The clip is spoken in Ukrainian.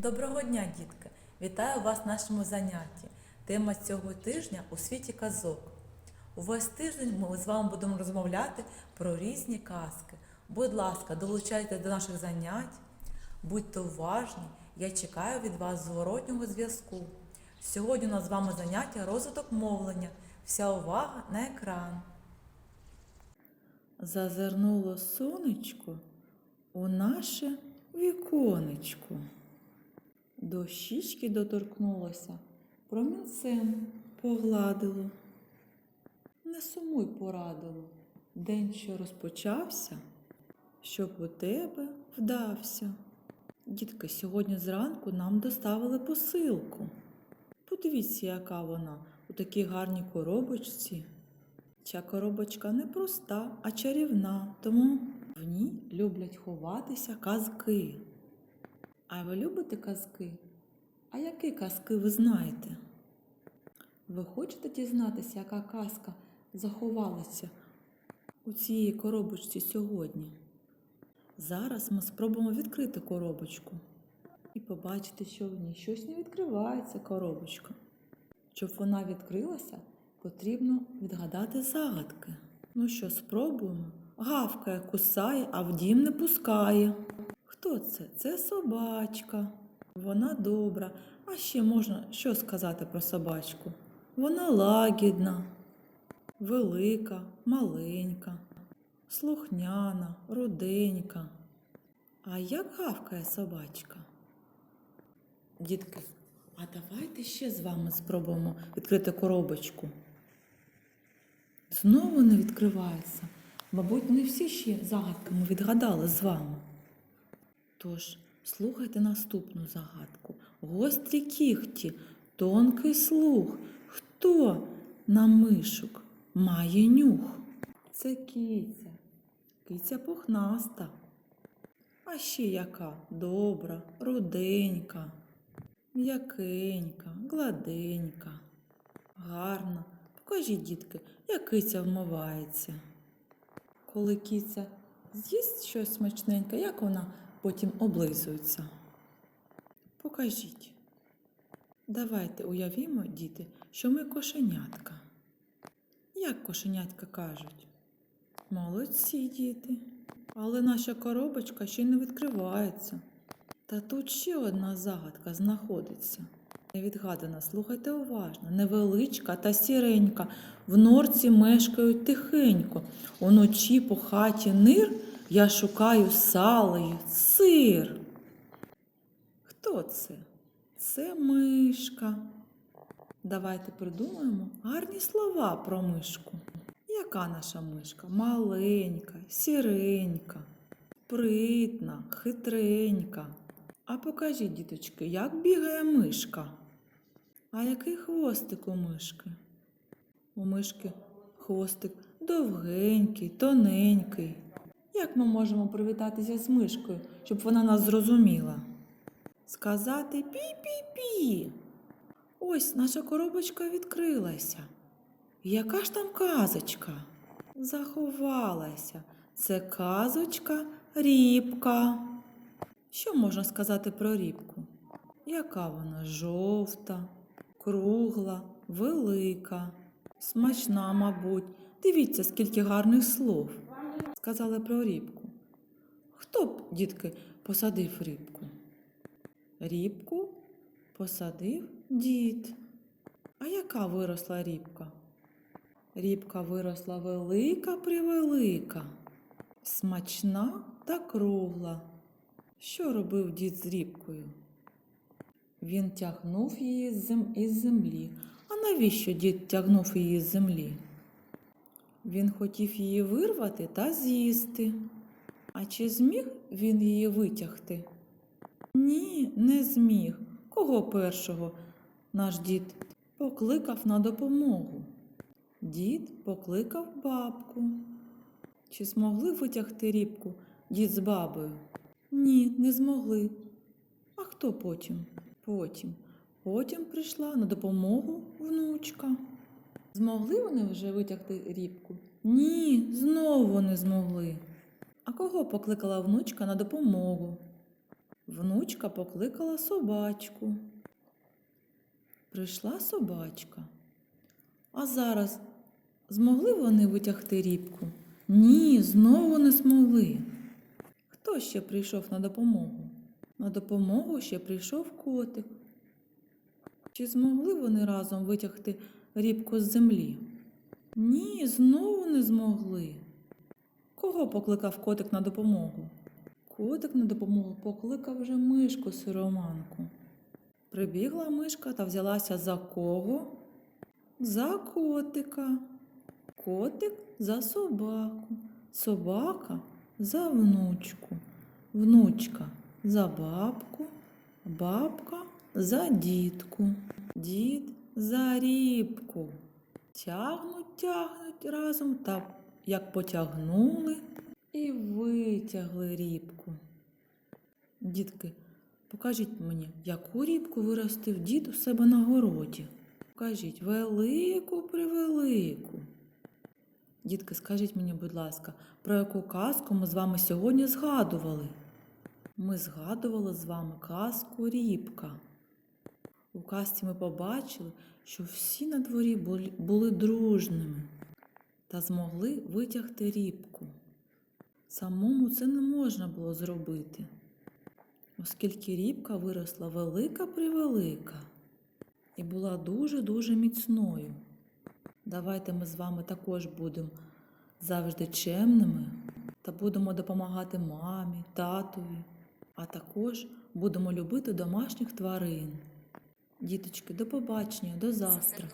Доброго дня, дітки! Вітаю вас в нашому занятті. Тема цього тижня у світі казок. Увесь тиждень ми з вами будемо розмовляти про різні казки. Будь ласка, долучайтесь до наших занять, будьте уважні. Я чекаю від вас зворотнього зв'язку. Сьогодні у нас з вами заняття розвиток мовлення. Вся увага на екран. Зазирнуло сонечко у наше віконечко. До щічки доторкнулося, промінцем погладило. Не сумуй порадило, день, що розпочався, щоб у тебе вдався. Дітки, сьогодні зранку нам доставили посилку. Подивіться, яка вона у такій гарній коробочці. Ця коробочка не проста, а чарівна, тому в ній люблять ховатися казки. А ви любите казки? А які казки ви знаєте? Ви хочете дізнатися, яка казка заховалася у цій коробочці сьогодні? Зараз ми спробуємо відкрити коробочку і побачити, що в ній щось не відкривається коробочка. Щоб вона відкрилася, потрібно відгадати загадки. Ну що, спробуємо? Гавкає, кусає, а в дім не пускає. Хто це? Це собачка. Вона добра. А ще можна що сказати про собачку? Вона лагідна, велика, маленька, слухняна, руденька. А як гавкає собачка? Дітки, а давайте ще з вами спробуємо відкрити коробочку. Знову не відкривається. Мабуть, не всі ще загадки ми відгадали з вами. Тож, слухайте наступну загадку. Гострі кіхті, тонкий слух. Хто на мишок має нюх? Це киця. Киця пухнаста. А ще яка добра, руденька, м'якенька, гладенька, гарна. Покажіть, дітки, як киця вмивається. Коли киця з'їсть щось смачненьке, як вона потім облизується? Покажіть. Давайте уявімо, діти, що ми кошенятка. Як кошенятка кажуть? Молодці, діти. Але наша коробочка ще не відкривається. Та тут ще одна загадка знаходиться. Невідгадана, слухайте уважно, невеличка та сіренька, в норці мешкають тихенько. Уночі по хаті нир я шукаю сало й сир. Хто це? Це мишка. Давайте придумаємо гарні слова про мишку. Яка наша мишка? Маленька, сіренька, притна, хитренька. А покажіть, діточки, як бігає мишка? А який хвостик у мишки? У мишки хвостик довгенький, тоненький. Як ми можемо привітатися з мишкою, щоб вона нас зрозуміла? Сказати пі-пі-пі. Ось наша коробочка відкрилася. Яка ж там казочка? Заховалася. Це казочка рібка. Що можна сказати про рібку? Яка вона жовта, кругла, велика, смачна, мабуть. Дивіться, скільки гарних слов сказали про рібку. Хто б, дітки, посадив рібку? Рібку посадив дід. А яка виросла рібка? Рібка виросла велика превелика, смачна та кругла. Що робив дід з рібкою? Він тягнув її із землі. А навіщо дід тягнув її з землі? Він хотів її вирвати та з'їсти. А чи зміг він її витягти? Ні, не зміг. Кого першого наш дід покликав на допомогу? Дід покликав бабку. Чи змогли витягти рібку дід з бабою? Ні, не змогли. А хто потім? Потім. Потім прийшла на допомогу внучка. Змогли вони вже витягти рібку? Ні, знову не змогли. А кого покликала внучка на допомогу? Внучка покликала собачку. Прийшла собачка. А зараз змогли вони витягти рібку? Ні, знову не змогли. Хто ще прийшов на допомогу? На допомогу ще прийшов котик. Чи змогли вони разом витягти рібку з землі? Ні, знову не змогли. Кого покликав котик на допомогу? Котик на допомогу покликав вже мишку сироманку. Прибігла мишка та взялася за кого? За котика. Котик за собаку. Собака за внучку. Внучка за бабку. Бабка за дітку. Дід за рібку. Тягнуть, тягнуть разом та як потягнули і витягли рібку. Дітки, покажіть мені, яку рібку виростив дід у себе на городі. Покажіть велику превелику. Дітки, скажіть мені, будь ласка, про яку казку ми з вами сьогодні згадували? Ми згадували з вами казку Рібка. У казці ми побачили, що всі на дворі були, дружними та змогли витягти рібку. Самому це не можна було зробити, оскільки рібка виросла велика превелика і була дуже-дуже міцною. Давайте ми з вами також будемо завжди чемними та будемо допомагати мамі, татові, а також будемо любити домашніх тварин. Діточки, до побачення, до завтра.